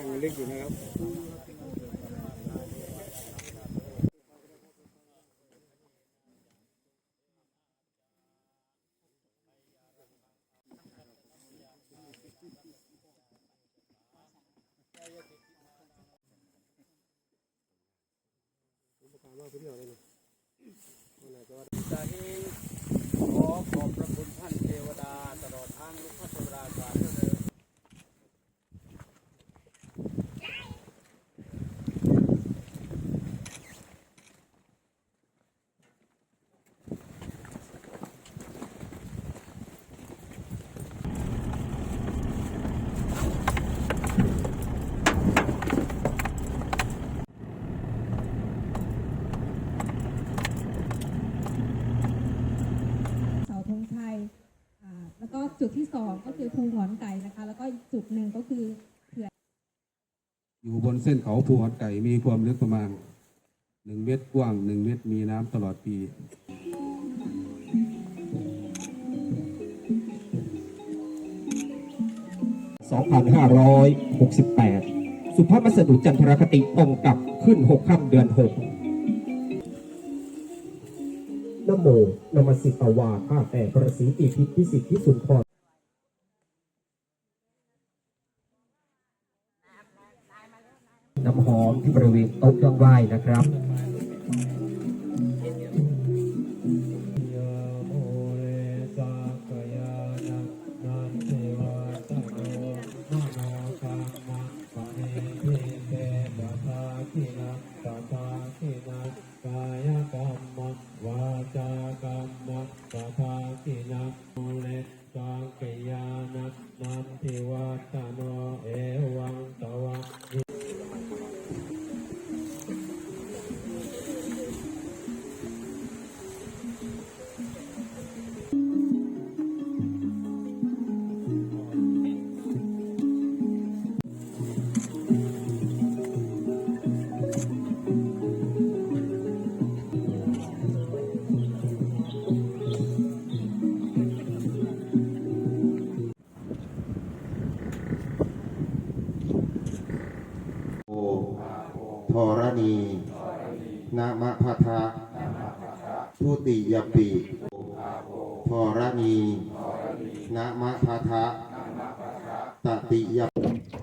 างลึกอยู่นะครับจาเองขอขอบพระคุณท่านเทวดาตลอดทางลูกพระเทวดาสามเถิด เสาธงชัยอ่าแล้วก็ จุดที่สองก็คือภูหงอนไก่นะคะ แล้วก็อีกจุดหนึ่งก็คือเขื่อนอยู่บนเส้นเขาภูหอนไก่มีความลึกประมาณหนึ่งเมตรกว้างหนึ่งเมตรมีน้ำตลอดปี2568 สุภาพวัสดุจันทรคติตรงกับขึ้น 6 ค่ำเดือน 6นะโมนมสิตวาข้าแต่พระศรีอิพิพิสิทธิสุนทร น้ำหอมที่บริเวณโต๊ะเครื่องไหว้นะครับโอทร ณีนามะพะทะทุติยปีทรณีนามะพะทะตติยป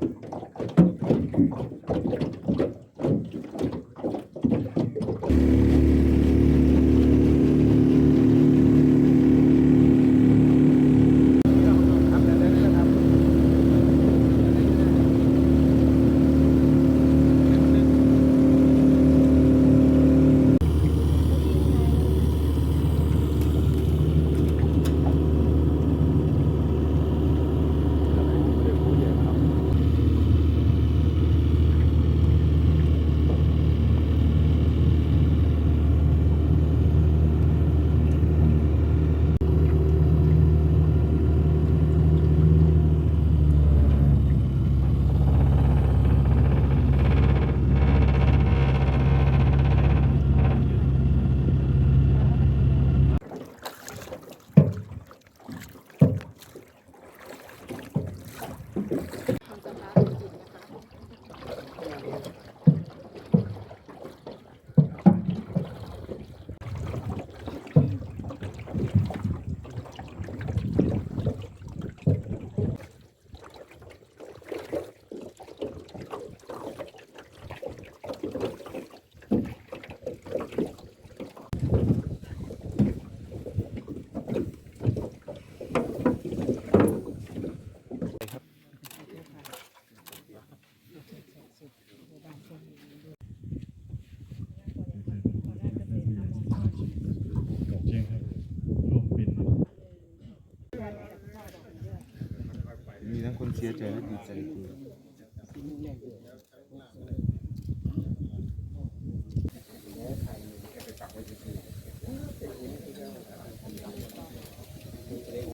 มีทั้งคน